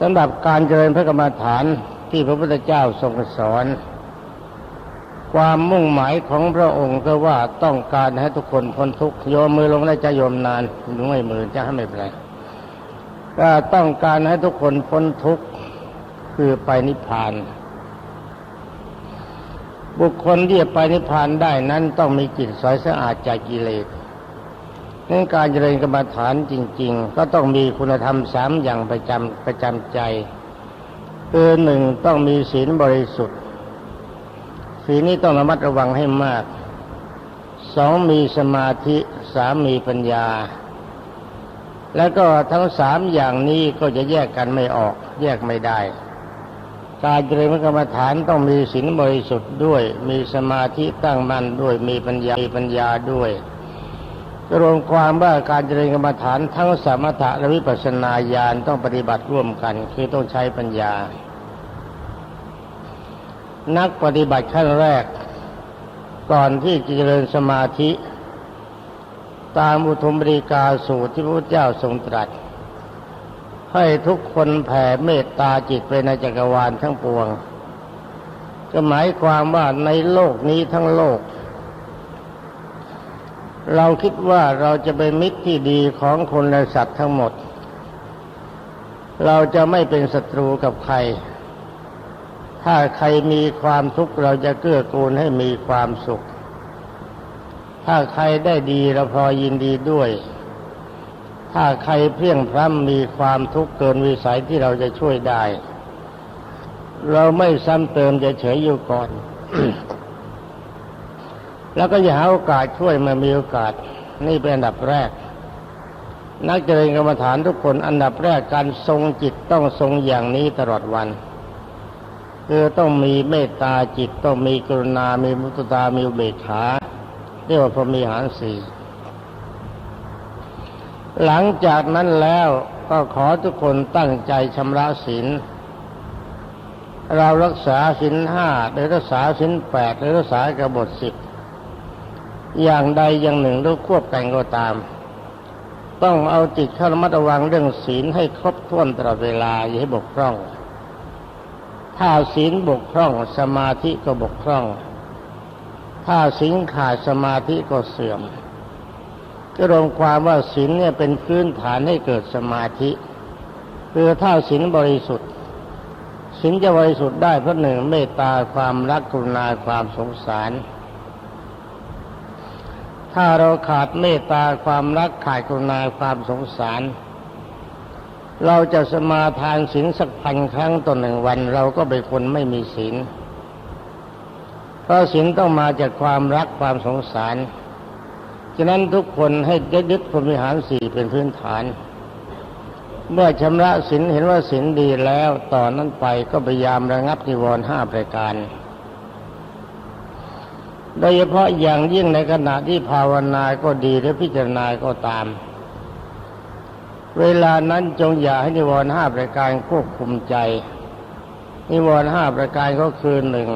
สำหรับการเจริญพระกรรมฐานที่พระพุทธเจ้าทรงสอน ความมุ่งหมายของพระองค์ก็ว่าต้องการให้ทุกคนพ้นทุกข์โยมมือลงได้จะโยมนานหรือไม่มือจะให้ไม่เป็นไรก็ต้องการให้ทุกคนพ้นทุกข์คือไปนิพพาน บุคคลที่จะไปนิพพานได้นั้นต้องมีจิตใสสะอาดจากกิเลส นั้นการเจริญกรรมฐานจริง ๆ ก็ต้องมีคุณธรรมสามอย่างประจำประจำใจคือหนึ่งต้องมีศีลบริสุทธิ์ศีลนี้ต้องระมัดระวังให้มากสองมีสมาธิสามมีปัญญา แล้วก็ทั้งสามอย่างนี้ก็จะแยกกันไม่ออก แยกไม่ได้ การเจริญกรรมฐานต้องมีศีลบริสุทธิ์ด้วย มีสมาธิตั้งมั่นด้วยมีปัญญามีปัญญาด้วย รวมความว่าการเจริญกรรมฐานทั้งสมถะและวิปัสสนาญาณต้องปฏิบัติร่วมกัน คือต้องใช้ปัญญา นักปฏิบัติขั้นแรก ก่อนที่จะเจริญสมาธิ ตามอุทุมบริกาสูตรที่พระพุทธเจ้าทรงตรัส ให้ทุกคนแผ่เมตตาจิตไปในจักรวาลทั้งปวง ก็หมายความว่าในโลกนี้ทั้งโลก เราคิดว่าเราจะเป็นมิตรที่ดีของคนและสัตว์ทั้งหมด เราจะไม่เป็นศัตรูกับใคร ถ้าใครมีความทุกข์เราจะเกื้อกูลให้มีความสุข ถ้าใครได้ดีเราพอยินดีด้วย ถ้าใครเพียงพร้ำมีความทุกข์เกินวิสัยที่เราจะช่วยได้ เราไม่ซ้ำเติมจะเฉยอยู่ก่อน แล้วก็อย่าหาโอกาสช่วยเมื่อมีโอกาส นี่เป็นอันดับแรก นักเจริญกรรมฐานทุกคนอันดับแรกการทรงจิตต้องทรงอย่างนี้ตลอดวันคือต้องมีเมตตาจิตต้องมีกรุณา มีมุตตา มีอุเบกขาเรียกว่าพรมีหารสี่หลังจากนั้นแล้วก็ขอทุกคนตั้งใจชำระศีลเรารักษาศีลห้าหรือรักษาศีลแปดหรือรักษากระบฏสิบ อย่างใดอย่างหนึ่งหรือควบกันก็ตาม ต้องเอาจิตเข้าระมัดระวังเรื่องศีลให้ครบถ้วนตลอดเวลาอย่าให้บกพร่อง ถ้าศีลบกพร่องสมาธิก็บกพร่อง ถ้าศีลขาดสมาธิก็เสื่อมก็รวมความว่าศีลเนี่ยเป็นพื้นฐานให้เกิดสมาธิคือถ้าศีลบริสุทธิ์ศีลจะบริสุทธิ์ได้เพราะหนึ่งเมตตาความรักกรุณาความสงสาร ถ้าเราขาดเมตตาความรักขาดกรุณาความสงสาร เราจะสมาทานศีลสักพันครั้งต่อหนึ่งวัน เราก็เป็นคนไม่มีศีลเพราะศีลต้องมาจากความรักความสงสารฉะนั้นทุกคนให้ยึดพรมิหารสี่เป็นพื้นฐาน เมื่อชำระศีลเห็นว่าศีลดีแล้วต่อนนั้นไปก็พยายามระงับนิวรณ์ห้าประการ โดยเฉพาะอย่างยิ่งในขณะที่ภาวนาก็ดีหรือพิจารณาก็ตาม เวลานั้นจงอย่าให้นิวรณ์ห้าประการควบคุมใจ นิวรณ์ห้าประการก็คือหนึ่ง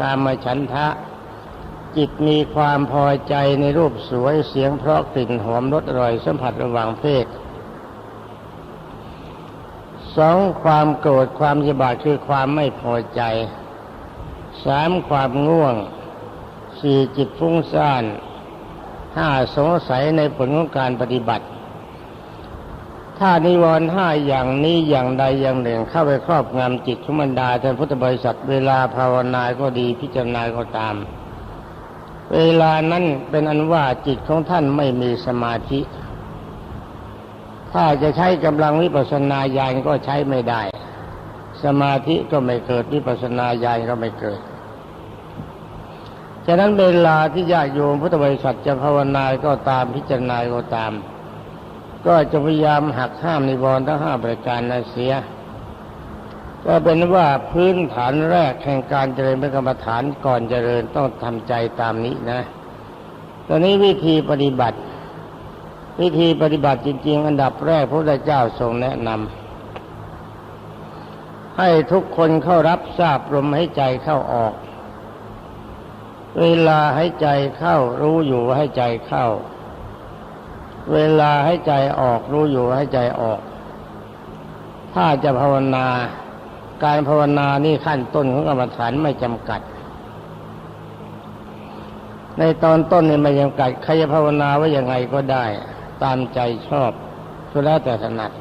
การมาฉันทะ จิตมีความพอใจในรูปสวยเสียงเพราะกลิ่นหอมรสอร่อยสัมผัสระหว่างเพศสองความโกรธความยบาดคือความไม่พอใจสามความง่วง สี่จิตฟุ้งซ่านห้าสงสัยในผลของการปฏิบัติ ถ้านิวรณ์ห้าอย่างนี้อย่างใดอย่างหนึ่งเข้าไปครอบงำจิตของบรรดาท่านพุทธบริษัทเวลาภาวนาก็ดีพิจารณาก็ตาม เวลานั้นเป็นอันว่าจิตของท่านไม่มีสมาธิ ถ้าจะใช้กำลังวิปัสสนาญาณก็ใช้ไม่ได้ สมาธิก็ไม่เกิดวิปัสสนาญาณก็ไม่เกิดะนั้นเวลาที่ญาติโยมพุทธบริษัทจะภาวนาก็ตามพิจารณาก็ตาม ก็จะพยายามหักห้ามนิวรณ์ทั้งห้าประการนั้นเสีย ก็เป็นว่าพื้นฐานแรกแห่งการเจริญพระกรรมฐานก่อนเจริญต้องทำใจตามนี้นะ ตอนนี้วิธีปฏิบัติ วิธีปฏิบัติจริง ๆ อันดับแรกพระพุทธเจ้าทรงแนะนำให้ทุกคนเข้ารับทราบลมหายใจเข้าออก เวลาให้ใจเข้ารู้อยู่ให้ใจเข้า เวลาให้ใจออกรู้อยู่ให้ใจออก ถ้าจะภาวนา การภาวนานี่ขั้นต้นของกรรมฐานไม่จำกัด ในตอนต้นนี่ไม่จำกัดใครจะภาวนาว่ายังไงก็ได้ ตามใจชอบก็แล้วแต่ถนัด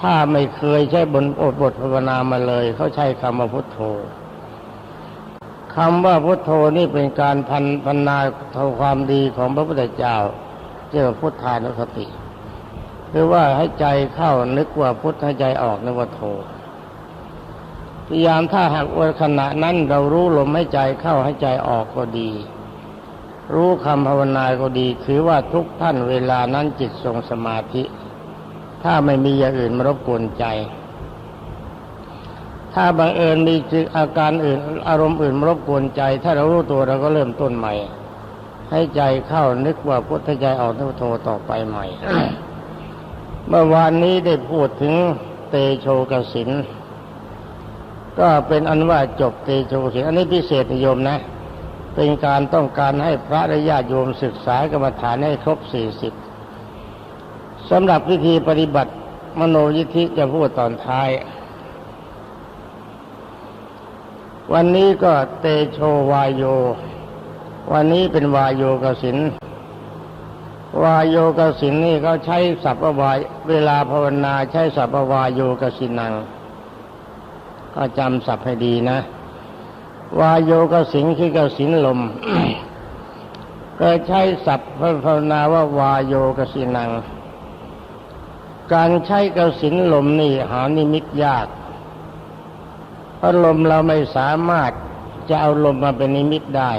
ถ้าไม่เคยใช้บนอดบทภาวนามาเลย เขาใช้คำว่าพุทโธ คำว่าพุทโธนี่เป็นการพันพันนาทำความดีของพระพุทธเจ้าเรียกว่าพุทธานุสติคือว่าให้ใจเข้านึกว่าพุทธให้ใจออกนึกว่าโธพยายามถ้าหากว่าขณะนั้นเรารู้ลมให้ใจเข้าให้ใจออกก็ดี รู้คำภาวนาก็ดี ถือว่าทุกท่านเวลานั้นจิตทรงสมาธิ ถ้าไม่มีอย่างอื่นมารบกวนใจ ถ้าบังเอิญมีอาการอื่น อารมณ์อื่นมารบกวนใจ ถ้าเรารู้ตัวเราก็เริ่มต้นใหม่ ให้ใจเข้านึกว่าพุทธใจออกนุโทต่อไปใหม่ เมื่อวานนี้ได้พูดถึงเตโชกสินก็เป็นอันว่าจบเตโชกสินอันนี้พิเศษนิยมนะ เป็นการต้องการให้พระและญาติโยมศึกษากรรมฐานให้ครบสี่สิบสำหรับพิธีปฏิบัติมโนยิทธิจะพูดตอนท้าย วันนี้ก็เตโชวายโย วันนี้เป็นวายโยกสินวายโยกสินนี่เขาใช้สัพพวายเวลาภาวนาใช้สัพพวายโยกสินัง ก็จำสัพให้ดีนะ วายโยกสินคือกสินลมก็ใช้สัพภาวนาว่าวายโยกสินัง การใช้กสินลมนี่หานิมิตยาก เพราะลมเราไม่สามารถจะเอาลมมาเป็นนิมิตได้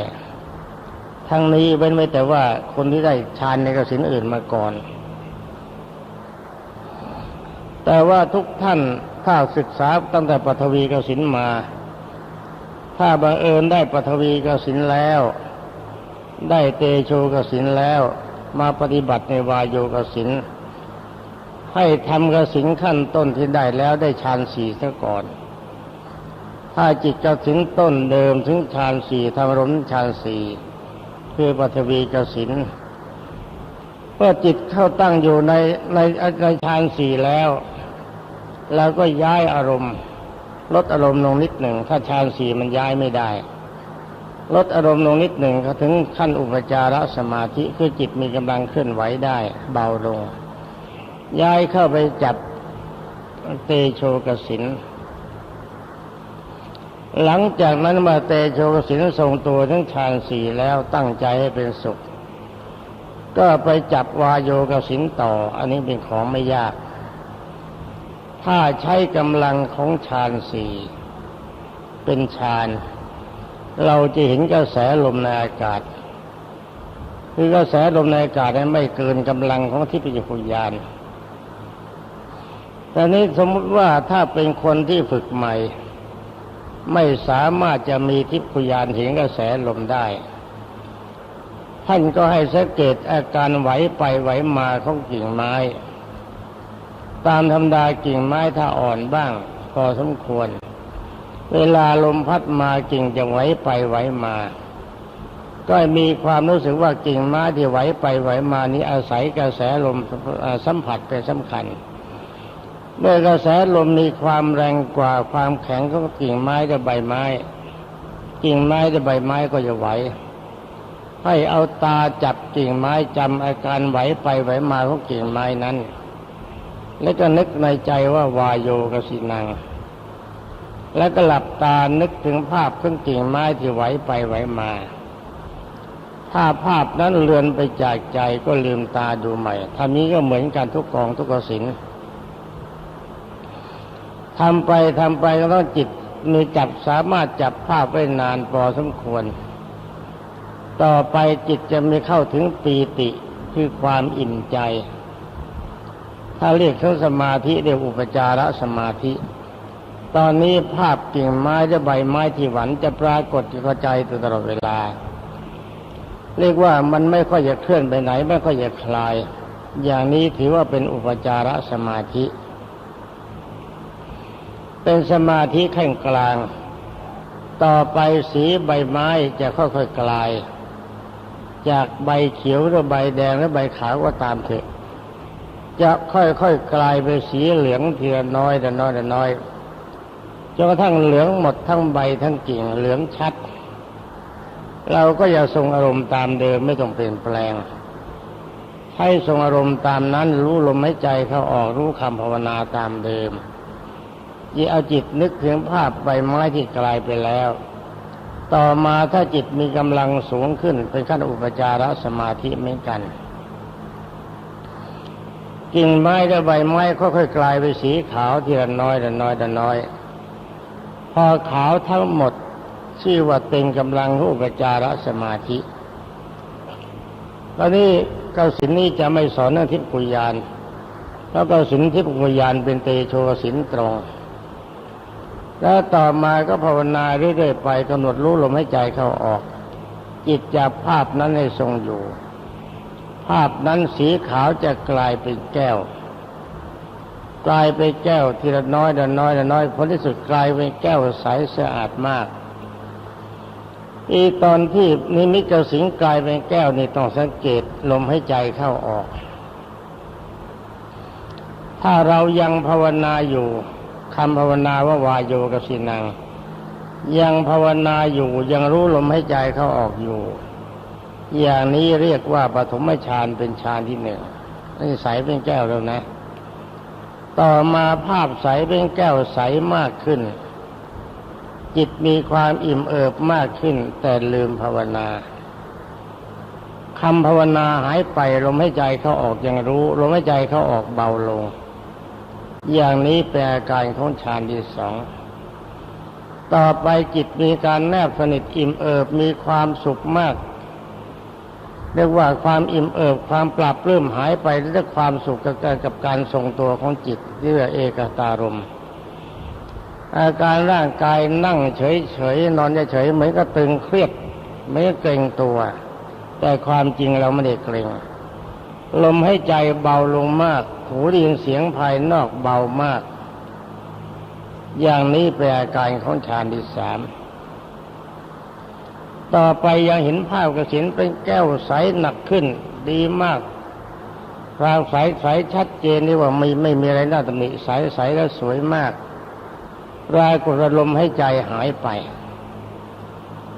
ทั้งนี้เว้นไว้แต่ว่าคนที่ได้ฌานในกสินอื่นมาก่อน แต่ว่าทุกท่านถ้าศึกษาตั้งแต่ปฐวีกสินมา ถ้าบังเอิญได้ปฐวีกสินแล้ว ได้เตโชกสินแล้วมาปฏิบัติในวายโยกสินให้ทำกสินขั้นต้นที่ได้แล้วได้ฌานสี่ซะก่อน ถ้าจิตกสินต้นเดิมถึงฌานสี่ทำรมฌานสี่คือปฐวีกสินเมื่อจิตเข้าตั้งอยู่ในในในฌานสี่แล้วเราก็ย้ายอารมณ์ ลดอารมณ์ลงนิดหนึ่ง ถ้าฌานสี่มันย้ายไม่ได้ ลดอารมณ์ลงนิดหนึ่งก็ถึงขั้นอุปจารสมาธิคือจิตมีกำลังเคลื่อนไหวได้ เบาลง ย้ายเข้าไปจับเตโชกสิน หลังจากนั้นมาเตโชกสินทรงตัวทั้งฌานสี่แล้วตั้งใจให้เป็นสุข ก็ไปจับวายโยกสินต่อ อันนี้เป็นของไม่ยาก ถ้าใช้กำลังของฌานสี่เป็นฌาน เราจะเห็นกระแสลมในอากาศ คือกระแสลมในอากาศนั้นไม่เกินกำลังของทิพยคุยานแต่นี้สมมติว่าถ้าเป็นคนที่ฝึกใหม่ ไม่สามารถจะมีทิพยานเห็นกระแสลมได้ ท่านก็ให้สังเกตอาการไหวไปไหวมาของกิ่งไม้ ตามธรรมดากิ่งไม้ถ้าอ่อนบ้าง พอสมควร เวลาลมพัดมากิ่งจะไหวไปไหวมา ก็มีความรู้สึกว่ากิ่งไม้ที่ไหวไปไหวมานี้อาศัยกระแสลมสัมผัสเป็นสำคัญ เมื่อกระแสลมมีความแรงกว่าความแข็งของกิ่งไม้และใบไม้ กิ่งไม้และใบไม้ก็จะไหว ให้เอาตาจับกิ่งไม้จำอาการไหวไปไหวมาของกิ่งไม้นั้น แล้วก็นึกในใจว่าวายโยกสินัง แล้วก็หลับตานึกถึงภาพของกิ่งไม้ที่ไหวไปไหวมา ถ้าภาพนั้นเลือนไปจากใจก็ลืมตาดูใหม่ทำนี้ก็เหมือนกันทุกกองทุกกสิน ทำไปทำไปก็ต้องจิตมีจับสามารถจับภาพไว้นานพอสมควร ต่อไปจิตจะมีเข้าถึงปีติคือความอิ่มใจ ถ้าเรียกทั้งสมาธิเรียกอุปจารสมาธิ ตอนนี้ภาพกิ่งไม้และใบไม้ที่หวันจะปรากฏอยู่กับใจตลอดเวลา เรียกว่ามันไม่ค่อยจะเคลื่อนไปไหน ไม่ค่อยจะคลาย อย่างนี้ถือว่าเป็นอุปจารสมาธิ เป็นสมาธิแข่งกลาง ต่อไปสีใบไม้จะค่อยๆกลาย จากใบเขียวหรือใบแดงหรือใบขาวก็ตามเถอะ จะค่อยๆกลายไปสีเหลืองเทีละน้อยแต่น้อยแต่น้อยจนกระทั่งเหลืองหมดทั้งใบทั้งกิ่งเหลืองชัด เราก็อย่าทรงอารมณ์ตามเดิมไม่ต้องเปลี่ยนแปลง ให้ทรงอารมณ์ตามนั้นรู้ลมหายใจเข้าออกรู้คำภาวนาตามเดิม ยิ่เอาจิตนึกถึงภาพใบไม้ที่กลายไปแล้ว ต่อมาถ้าจิตมีกำลังสูงขึ้นเป็นขั้นอุปจารสมาธิเหมือนกันกิ่งไม้และใบไม้ค่อยๆกลายไปสีขาวทีละน้อยละน้อยละน้อย พอขาวทั้งหมดชื่อว่าเป็นกำลังอุปจารสมาธิตอนนี้เก้าสินนี้จะไม่สอนเรื่องทิพกุยานแล้วเก้าสินทิพกุยานเป็นเตโชสินตรง แล้วต่อมาก็ภาวนาเรื่อยๆไปกำหนดรู้ลมให้ใจเข้าออก จิตจับภาพนั้นให้ทรงอยู่ ภาพนั้นสีขาวจะกลายเป็นแก้ว กลายเป็นแก้วทีละน้อยละน้อยละน้อยผลที่สุดกลายเป็นแก้วใสสะอาดมากอีตอนที่นิมิตเจ้าสิงกลายเป็นแก้วนี่ต้องสังเกตลมให้ใจเข้าออก ถ้าเรายังภาวนาอยู่ คำภาวนาว่าวายโยกสินัง ยังภาวนาอยู่ยังรู้ลมให้ใจเข้าออกอยู่ อย่างนี้เรียกว่าปฐมฌานเป็นฌานที่หนึ่งนี่ใสเป็นแก้วแล้วนะ ต่อมาภาพใสเป็นแก้วใสมากขึ้น จิตมีความอิ่มเอิบมากขึ้น แต่ลืมภาวนาคำภาวนาหายไปลมหายใจเข้าออกยังรู้ลมหายใจเข้าออกเบาลง อย่างนี้เป็นอาการของฌานที่สอง ต่อไปจิตมีการแนบสนิทอิ่มเอิบมีความสุขมาก เรียกว่าความอิ่มเอิบความปรับเริ่มหายไปและความสุขกับการกับการทรงตัวของจิตเรียกเอกตารมอาการร่างกายนั่งเฉยๆนอนเฉยๆเหมือนกับตึงเครียดไม่เกรงตัว แต่ความจริงเราไม่ได้เกรงลมให้ใจเบาลงมาก หูได้ยินเสียงภายนอกเบามาก อย่างนี้เป็นอาการของฌานที่สามต่อไปยังเห็นภาพกระสินเป็นแก้วใสหนักขึ้น ดีมากรางใสใสชัดเจนนี่ว่าไม่ไม่มีอะไรน่าตำหนิใสใสแล้วสวยมากรายกดลมให้ใจหายไป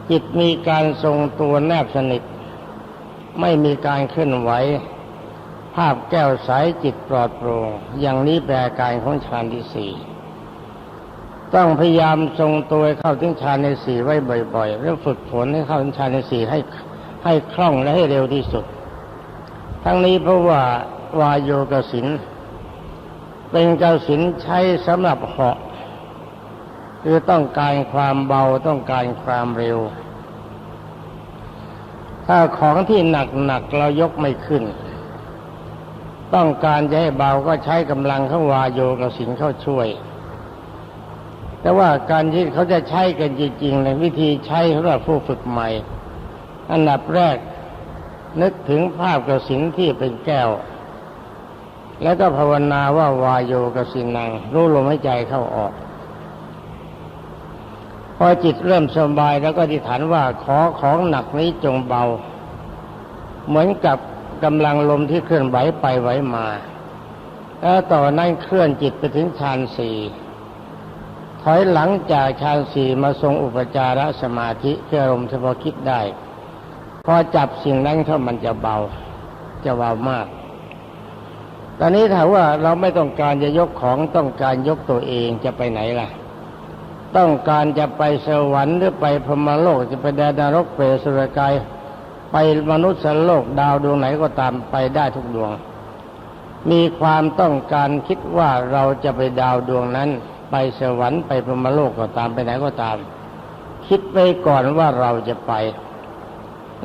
จิตมีการทรงตัวแนบสนิท ไม่มีการเคลื่อนไหว ภาพแก้วใสจิตปลอดโปร่งอย่างนี้แปลการของฌานที่สี่ต้องพยายามทรงตัวเข้าถึงฌานในสี่ไว้บ่อยๆแล้วฝึกฝนให้เข้าถึงฌานในสี่ให้ให้คล่องและให้เร็วที่สุด ทั้งนี้เพราะว่าวายโยกสินเป็นกสินใช้สำหรับเหาะคือต้องการความเบาต้องการความเร็ว ถ้าของที่หนักหนักเรายกไม่ขึ้น ต้องการจะให้เบาก็ใช้กำลังของวายโยกสินเข้าช่วย แต่ว่าการที่เขาจะใช้กันจริงๆในวิธีใช้สำหรับผู้ฝึกใหม่ อันดับแรกนึกถึงภาพกสินที่เป็นแก้ว แล้วก็ภาวนาว่าวายโยกสินนัง รู้ลมหายใจเข้าออก พอจิตเริ่มสบายแล้วก็อธิษฐานว่าขอของหนักนี้จงเบา เหมือนกับ กำลังลมที่เคลื่อนไหวไปไหวมา แล้วต่อนั้นเคลื่อนจิตไปถึงฌานสี่ถอยหลังจากฌานสี่มาทรงอุปจารสมาธิเพื่ออารมเฉพาะคิดได้ พอจับสิ่งนั้นเข้ามันจะเบา จะเบามาก ตอนนี้ถามว่าเราไม่ต้องการจะยกของต้องการยกตัวเองจะไปไหนล่ะ ต้องการจะไปสวรรค์หรือไปพรหมโลกจะไปแดนนรกเปรตสุรกาย ไปมนุษย์โลกดาวดวงไหนก็ตามไปได้ทุกดวง มีความต้องการคิดว่าเราจะไปดาวดวงนั้น ไปสวรรค์ไปพรมโลกก็ตามไปไหนก็ตาม คิดไปก่อนว่าเราจะไป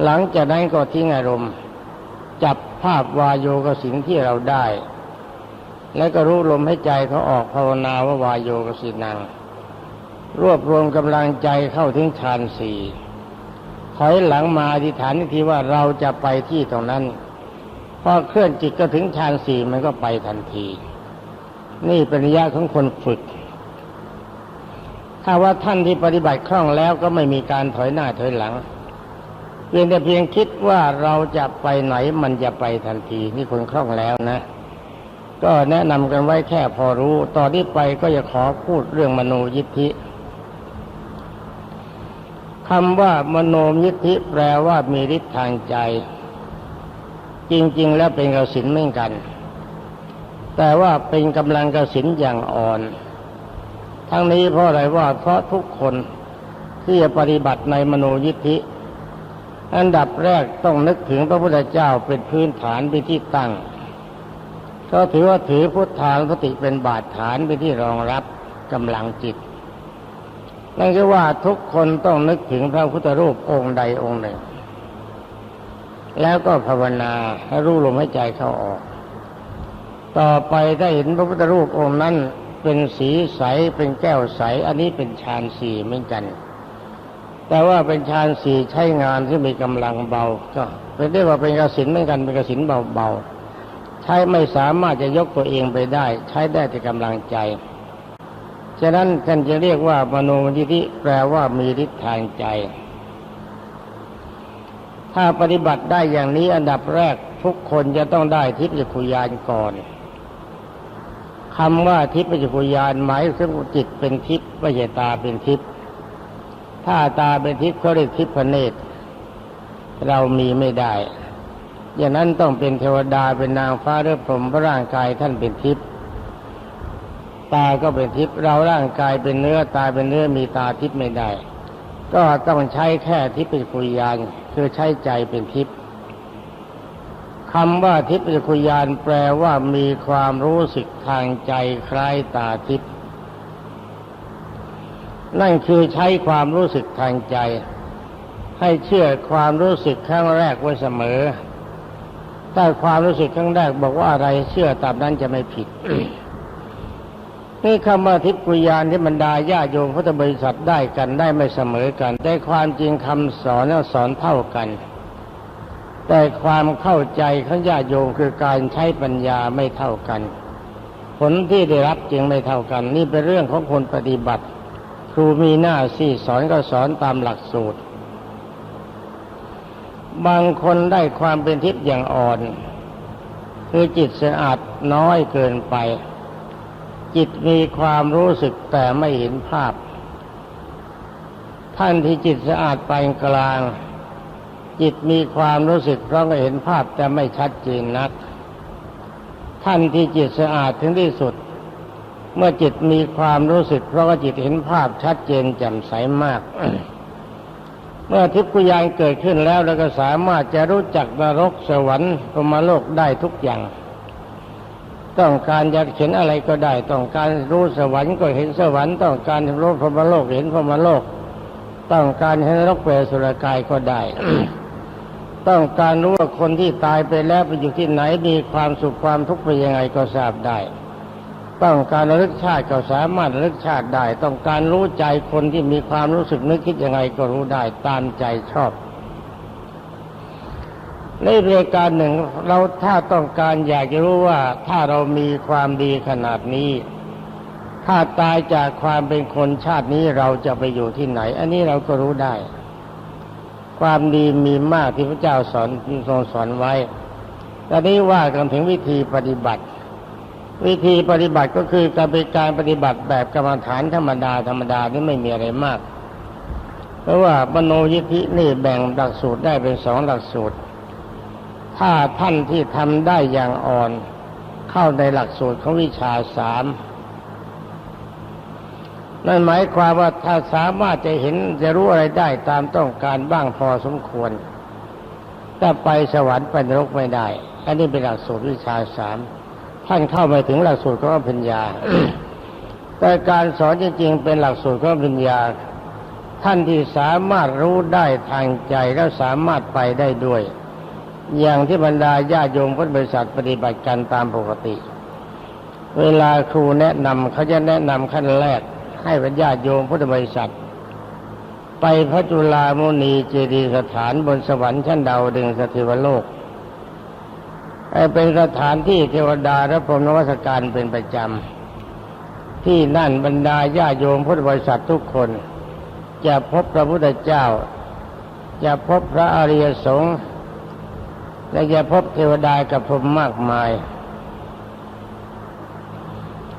หลังจากนั้นก็ทิ้งอารมณ์ จับภาพวายโยกสินที่เราได้ แล้วก็รู้ลมให้ใจเขาออกภาวนาว่าวายโยกสินังรวบรวมกำลังใจเข้าถึงฌานสี่ ถอยหลังมาอธิษฐานอีกทีว่าเราจะไปที่ตรงนั้นพอเคลื่อนจิตก็ถึงฌานสี่มันก็ไปทันที นี่เป็นระยะของคนฝึก ถ้าว่าท่านที่ปฏิบัติคล่องแล้วก็ไม่มีการถอยหน้าถอยหลังเพียงแต่เพียงคิดว่าเราจะไปไหนมันจะไปทันที นี่คนคล่องแล้วนะ ก็แนะนำกันไว้แค่พอรู้ ตอนนี้ไปก็จะขอพูดเรื่องมโนยิทธิ คำว่ามโนยิทธิแปลว่ามีฤทธิ์ทางใจ จริง ๆ แล้วเป็นกสินเหมือนกัน แต่ว่าเป็นกำลังกสินอย่างอ่อน ทั้งนี้เพราะอะไรว่าเพราะทุกคนที่จะปฏิบัติในมโนยิทธิ อันดับแรกต้องนึกถึงพระพุทธเจ้าเป็นพื้นฐานเป็นที่ตั้ง ก็ถือว่าถือพุทธานุสติเป็นบาดฐานเป็นที่รองรับกำลังจิต นั่นคือว่าทุกคนต้องนึกถึงพระพุทธรูปองค์ใดองค์หนึ่ง แล้วก็ภาวนาให้รู้ลมหายใจเข้าออก ต่อไปได้เห็นพระพุทธรูปองค์นั้นเป็นสีใสเป็นแก้วใส อันนี้เป็นฌานสี่เหมือนกัน แต่ว่าเป็นฌานสี่ใช้งานที่มีกำลังเบา ก็เป็นเรียกว่าเป็นกสินเหมือนกันเป็นกสินเบาๆใช้ไม่สามารถจะยกตัวเองไปได้ ใช้ได้แต่กำลังใจ ฉะนั้นท่านจะเรียกว่ามโนมยิธิแปลว่ามีฤทธิ์ทางใจ ถ้าปฏิบัติได้อย่างนี้อันดับแรกทุกคนจะต้องได้ทิพยคุยานก่อนคำว่าทิพยคุยานหมายถึงจิตเป็นทิพย์ไม่ใช่ตาเป็นทิพย์ถ้าตาเป็นทิพย์เขาเรียกทิพเนตร เรามีไม่ได้อย่างนั้นต้องเป็นเทวดาเป็นนางฟ้าหรือพรหมร่างกายท่านเป็นทิพย์ ตาก็เป็นทิพย์เราร่างกายเป็นเนื้อตาเป็นเนื้อมีตาทิพย์ไม่ได้ ก็ต้องใช้แค่ทิพย์เป็นคุยานคือใช้ใจเป็นทิพย์คำว่าทิพย์เป็นคุยานแปลว่ามีความรู้สึกทางใจคล้ายตาทิพย์นั่นคือใช้ความรู้สึกทางใจ ให้เชื่อความรู้สึกครั้งแรกไว้เสมอถ้าความรู้สึกครั้งแรกบอกว่าอะไรเชื่อตามนั้นจะไม่ผิด นี่คำว่าทิพกุยานที่บรรดาญาโยมพุทธบริษัทได้กันได้ไม่เสมอกัน แต่ความจริงคำสอนแล้วสอนเท่ากัน แต่ความเข้าใจของญาโยมคือการใช้ปัญญาไม่เท่ากัน ผลที่ได้รับจึงไม่เท่ากัน นี่เป็นเรื่องของคนปฏิบัติ ครูมีหน้าที่สอนก็สอนตามหลักสูตร บางคนได้ความเป็นทิพย์อย่างอ่อน คือจิตสะอาดน้อยเกินไป จิตมีความรู้สึกแต่ไม่เห็นภาพ ท่านที่จิตสะอาดปานกลาง จิตมีความรู้สึกเพราะเห็นภาพแต่ไม่ชัดเจนนัก ท่านที่จิตสะอาดถึงที่สุด เมื่อจิตมีความรู้สึก เพราะว่าจิตเห็นภาพชัดเจนแจ่มใสมาก เมื่อทิพยานเกิดขึ้นแล้วเราก็สามารถจะรู้จักนรกสวรรค์พรมโลกได้ทุกอย่าง ต้องการจะเห็นอะไรก็ได้ ต้องการรู้สวรรค์ก็เห็นสวรรค์ ต้องการรู้พรหมโลกเห็นพรหมโลก ต้องการเห็นรกเปรสุรกายก็ได้ ต้องการรู้ว่าคนที่ตายไปแล้วไปอยู่ที่ไหนมีความสุขความทุกข์ไปยังไงก็ทราบได้ ต้องการระลึกชาติก็สามารถระลึกชาติได้ ต้องการรู้ใจคนที่มีความรู้สึกนึกคิดยังไงก็รู้ได้ตามใจชอบ นเรื่องการหนึ่งเราถ้าต้องการอยากจะรู้ว่าถ้าเรามีความดีขนาดนี้ ถ้าตายจากความเป็นคนชาตินี้เราจะไปอยู่ที่ไหน อันนี้เราก็รู้ได้ ความดีมีมากที่พระเจ้าสอนทรงสอนไว้ตอนนี้ว่ากันถึงวิธีปฏิบัติ วิธีปฏิบัติก็คือการเป็นการปฏิบัติแบบกรรมฐานธรรมดาธรรมดาที่ไม่มีอะไรมาก เพราะว่ามโนยิธินี่แบ่งหลักสูตรได้เป็นสองหลักสูตร ถ้าท่านที่ทำได้อย่างอ่อน เข้าในหลักสูตรของวิชาสามนั่นหมายความว่าถ้าสามารถจะเห็นจะรู้อะไรได้ตามต้องการบ้างพอสมควรแต่ไปสวรรค์ไปนรกไม่ได้ อันนี้เป็นหลักสูตรวิชาสามท่านเข้าไปถึงหลักสูตรของปัญญา แต่การสอนจริงๆ เป็นหลักสูตรของปัญญา ท่านที่สามารถรู้ได้ทางใจแล้วสามารถไปได้ด้วย อย่างที่บรรดาญาโยมพุทธบริษัทปฏิบัติกันตามปกติ เวลาครูแนะนำเขาจะแนะนำขั้นแรก ให้บรรญาโยมพุทธบริษัท ไปพระจุลามุนีเจดีสถานบนสวรรค์ชั้นดาวดึงสถิวโลกเป็นสถานที่เทวดาและพรหมนวัสการเป็นประจำ ที่นั่นบรรดาญาโยมพุทธบริษัททุกคน จะพบพระพุทธเจ้า จะพบพระอริยสงฆ์ และจะพบเทวดากับพรหมมากมาย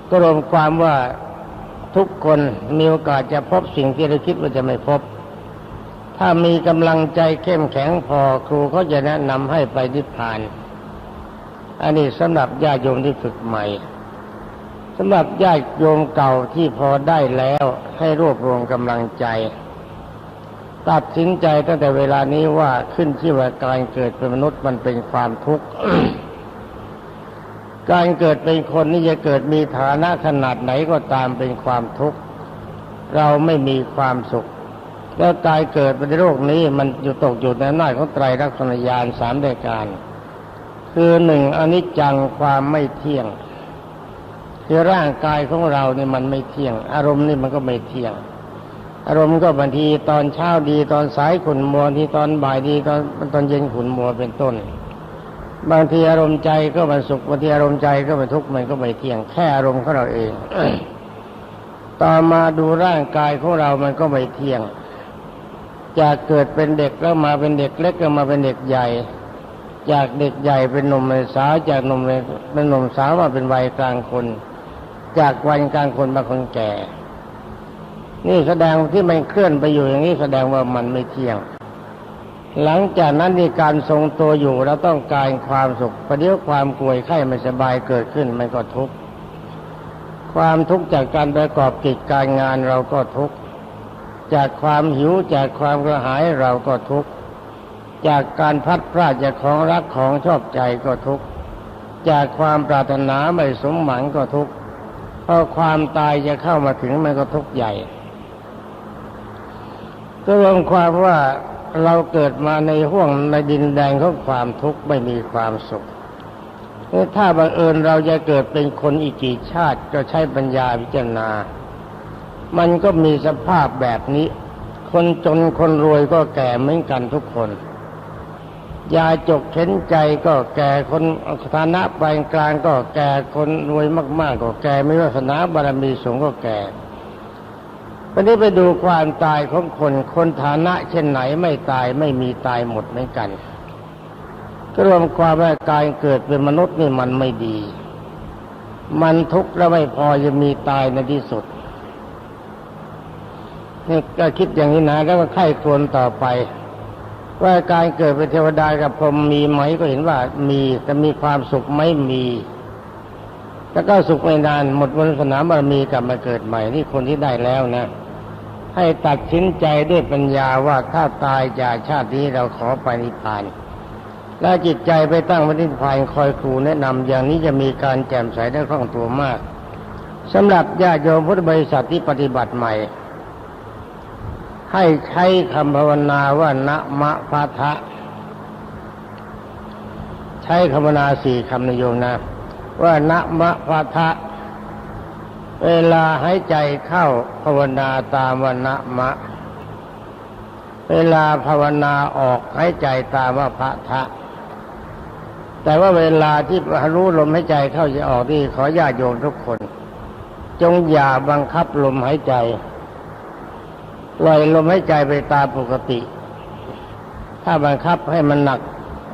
ก็รวมความว่าทุกคนมีโอกาสจะพบสิ่งที่เราคิดว่าจะไม่พบ ถ้ามีกำลังใจเข้มแข็งพอครูเขาจะแนะนำให้ไปนิพพาน อันนี้สำหรับญาติโยมที่ฝึกใหม่สำหรับญาติโยมเก่าที่พอได้แล้วให้รวบรวมกำลังใจ ตัดสินใจตั้งแต่เวลานี้ว่าขึ้นที่ว่าการเกิดเป็นมนุษย์มันเป็นความทุกข์การเกิดเป็นคนนี่จะเกิดมีฐานะขนาดไหนก็ตามเป็นความทุกข์เราไม่มีความสุข แล้วกายเกิดเป็นโรคนี้มันอยู่ตกอยู่ในหน้าของไตรลักษณญาณสามรายการ คือหนึ่งอนิจจังความไม่เที่ยง คือร่างกายของเราเนี่ยมันไม่เที่ยง อารมณ์นี่มันก็ไม่เที่ยง อารมณ์ก็บางทีตอนเช้าดีตอนสายขุนมัวที่ตอนบ่ายดีตอนตอนเย็นขุนมัวเป็นต้น บางทีอารมณ์ใจก็มันสุขบางทีอารมณ์ใจก็เป็นทุกข์มันก็ไม่เที่ยงแค่อารมณ์ของเราเองต่อมาดูร่างกายของเรามันก็ไม่เที่ยงจากเกิดเป็นเด็กแล้วมาเป็นเด็กเล็กก็มาเป็นเด็กใหญ่ จากเด็กใหญ่เป็นหนุ่มเป็นสาวจากหนุ่มเป็นหนุ่มสาวมาเป็นวัยกลางคน จากวัยกลางคนมาคนแก่ นี่แสดงที่มันเคลื่อนไปอยู่อย่างนี้แสดงว่ามันไม่เที่ยง หลังจากนั้นในการทรงตัวอยู่เราต้องการความสุขประเดี๋ยวความป่วยไข้ไม่สบายเกิดขึ้นมันก็ทุกข์ความทุกข์จากการประกอบกิจการงานเราก็ทุกข์จากความหิวจากความกระหายเราก็ทุกข์จากการพัดพลาดจากของรักของชอบใจก็ทุกข์จากความปรารถนาไม่สมหวังก็ทุกข์พอความตายจะเข้ามาถึงมันก็ทุกข์ใหญ่ ก็รวมความว่าเราเกิดมาในห้วงในดินแดนของความทุกข์ไม่มีความสุขถ้าบังเอิญเราจะเกิดเป็นคนอีกกี่ชาติก็ใช้ปัญญาพิจารณา มันก็มีสภาพแบบนี้ คนจนคนรวยก็แก่เหมือนกันทุกคน ยาจกเข็นใจก็แก่คนฐานะปานกลางก็แก่คนรวยมาก ๆ ก็แก่ไม่ว่าสนาบารมีสูงก็แก่ วันนี้ไปดูความตายของคน คนฐานะเช่นไหนไม่ตายไม่มีตายหมดเหมือนกันก็รวมความว่าการเกิดเป็นมนุษย์นี่มันไม่ดี มันทุกข์แล้วไม่พอจะมีตายในที่สุดนี่ก็คิดอย่างนี้นะแล้วก็ไข้ควรต่อไป ว่าการเกิดเป็นเทวดากับพรหมมีไหมก็เห็นว่ามีแต่มีความสุขไม่มี แล้วก็สุขไม่นานหมดวันสนามบารมีกลับมาเกิดใหม่นี่คนที่ได้แล้วนะ ให้ตัดสินใจด้วยปัญญาว่าถ้าตายจากชาตินี้เราขอไปนิพพานและจิตใจไปตั้งไว้ที่นิพพานคอยครูแนะนำอย่างนี้จะมีการแจ่มใสได้คล่องตัวมากสำหรับญาติโยมพุทธบริษัทที่ปฏิบัติใหม่ ให้ใช้คำภาวนาว่านะมะพะทะ ใช้คำภาวนาสี่คำนโยมนะ ว่านะมะพะทะ เวลาหายใจเข้าภาวนาตามว่านะมะ เวลาภาวนาออกหายใจตามว่าพะทะ แต่ว่าเวลาที่รู้ลมหายใจเข้าจะออกที่ขอญาติโยมทุกคน จงอย่าบังคับลมหายใจปล่อยลมหายใจไปตามปกติ ถ้าบังคับให้มันหนัก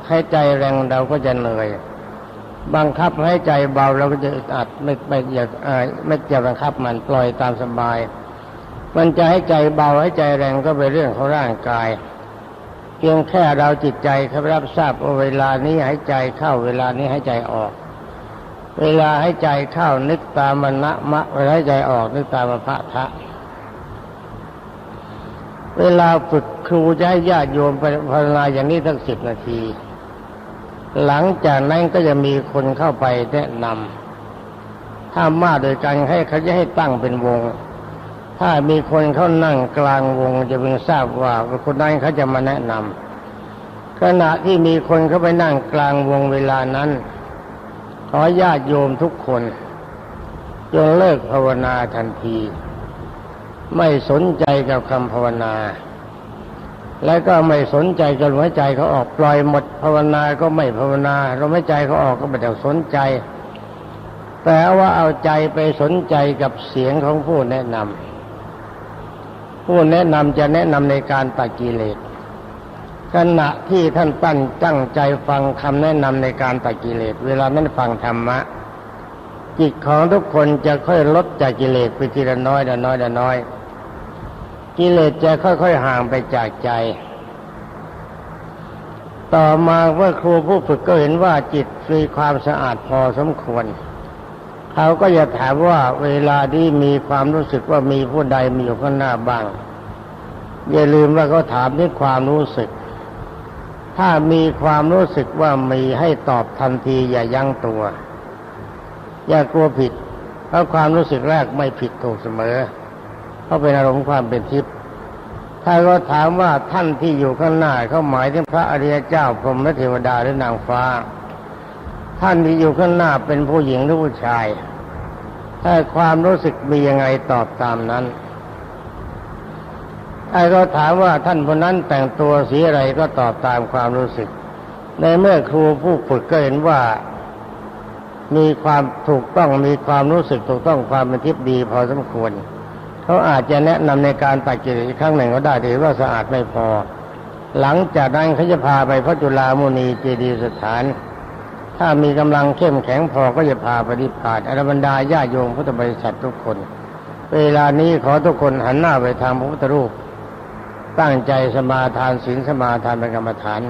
ให้ใจแรงเราก็จะเหนื่อย บังคับให้ใจเบาเราก็จะอึดอัดไม่ไม่อยากอ่าไม่จะบังคับมันปล่อยตามสบาย มันจะให้ใจเบาให้ใจแรงก็เป็นเรื่องของร่างกาย เพียงแค่เราจิตใจครับรับทราบว่าเวลานี้หายใจเข้าเวลานี้หายใจออก เวลาให้ใจเข้านึกตามมณะมะเวลาให้ใจออกนึกตามมพะทะเวลาฝึกครูจะให้ญาติโยมไปภาวนาอย่างนี้ทั้งสิบนาที หลังจากนั้นก็จะมีคนเข้าไปแนะนำถ้ามาโดยกันให้เขาจะให้ตั้งเป็นวง ถ้ามีคนเขานั่งกลางวงจะเพิ่งทราบว่าคนนั้นเขาจะมาแนะนำขณะที่มีคนเข้าไปนั่งกลางวงเวลานั้น ขอญาติโยมทุกคนจงเลิกภาวนาทันที ไม่สนใจกับคำภาวนา และก็ไม่สนใจกับลมหายใจเขาออกปล่อยหมดภาวนาก็ไม่ภาวนาลมหายใจเขาออกก็ไม่ได้สนใจ แต่ว่าเอาใจไปสนใจกับเสียงของผู้แนะนำผู้แนะนำจะแนะนำในการตัดกิเลสขณะที่ท่านตั้งตั้งใจฟังคำแนะนำในการตัดกิเลส เวลานั้นฟังธรรมะจิตของทุกคนจะค่อยลดจากกิเลสไปทีละน้อยละน้อยละน้อย กิเลสจะค่อยๆห่างไปจากใจ ต่อมาเมื่อครูผู้ฝึกก็เห็นว่าจิตมีความสะอาดพอสมควร เขาก็จะถามว่าเวลาที่มีความรู้สึกว่ามีผู้ใดมีอยู่ข้างหน้าบ้าง อย่าลืมว่าเขาถามด้วยความรู้สึก ถ้ามีความรู้สึกว่ามีให้ตอบทันทีอย่ายั้งตัว อย่ากลัวผิด เพราะความรู้สึกแรกไม่ผิดถูกเสมอ เพราเป็นอารมณ์ความเป็นทิพย์ถ้าก็ถามว่าท่านที่อยู่ข้างหน้าเขาหมายถึงพระอริยเจ้าพรหมและเทวดาหรือนางฟ้า ท่านที่อยู่ข้างหน้าเป็นผู้หญิงหรือผู้ชาย ถ้าความรู้สึกมียังไงตอบตามนั้นถ้าก็ถามว่าท่านคนนั้นแต่งตัวสีอะไรก็ตอบตามความรู้สึก ในเมื่อครูผู้ฝึกก็เห็นว่ามีความถูกต้องมีความรู้สึกถูกต้องความเป็นทิพย์ดีพอสมควร เขาอาจจะแนะนำในการตักกิเลสอีกครั้งหนึ่งก็ได้ถือว่าสะอาดไม่พอ หลังจากนั้นเขาจะพาไปพระจุลามุนีเจดีย์สถาน ถ้ามีกำลังเข้มแข็งพอก็จะพาปนิพานอรบรรดาญาโยมพุทธบริษัททุกคน เวลานี้ขอทุกคนหันหน้าไปทางพระพุทธรูป ตั้งใจสมาทานศีลสมาทานเป็นกรรมฐาน